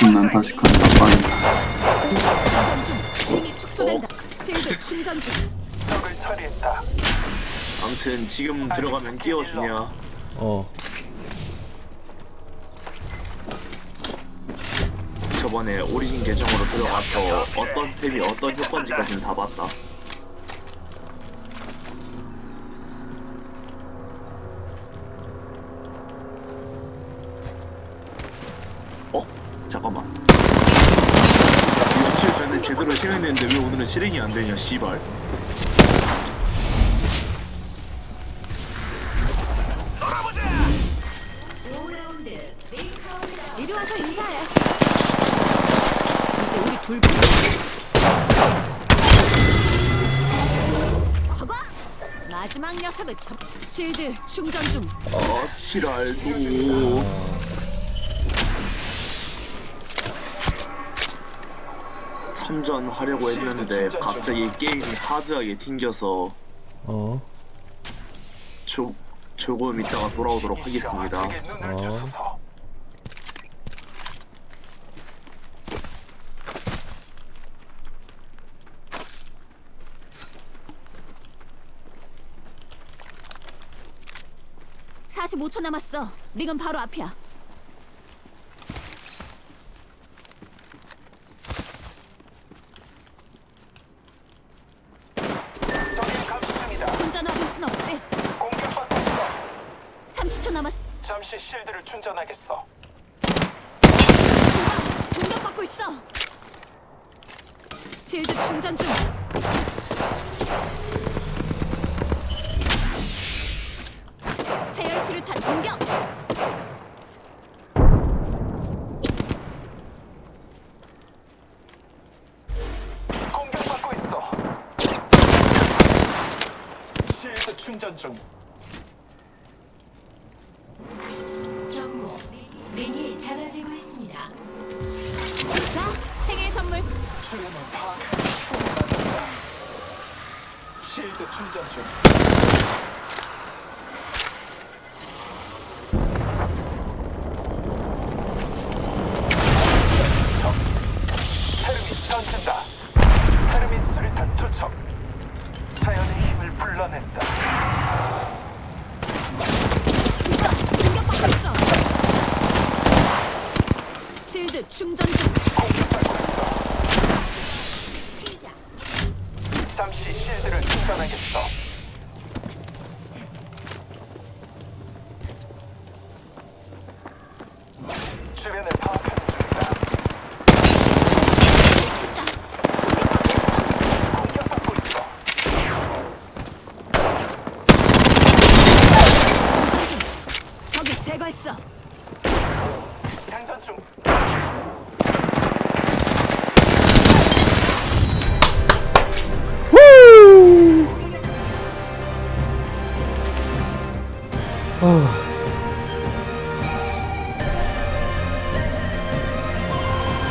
난 다시 충전 중. 적을 처리했다. 아무튼 지금 들어가면 끼워주냐 어 저번에 오리진 계정으로 들어가서 어떤 템이 어떤 효과인지까지는 다 봤다 어? 잠깐만 며칠 전에 제대로 실행했는데 왜 오늘은 실행이 안 되냐 씨발 이리 와서 인사해. 이제 우리 둘 뿐. 허거! 마지막 녀석을 잡. 실드 충전 중. 아 지랄도 참전 하려고 했는데 갑자기 게임이 하드하게 튕겨서 어. 조, 조금 이따가 돌아오도록 하겠습니다 어. 사십오 초 남았어. 링은 바로 앞이야. 적의 감시 중이다. 혼자 놔둘 순 없지. 공격받고 있어. 30초 잠시 실드를 충전하겠어. 공격받고 있어. 실드 충전 중. 세열 수류탄 공격. 공격받고 있어. 실드 충전 중. 있습니다. 자, 생일 선물. 주변을 파악하는 총이 맞았다. 실드 충전 중. 테르미 던진다. 테르미 수리탄 투척. 자연의 힘을 불러낸다. 공격받고 있어. 실드 충전 중. 있어. 잠시 실드를 충전하겠어. 주변을 파악하는 중이다. 공격받고 있어. 적을 제거했어. 장전 중. 아.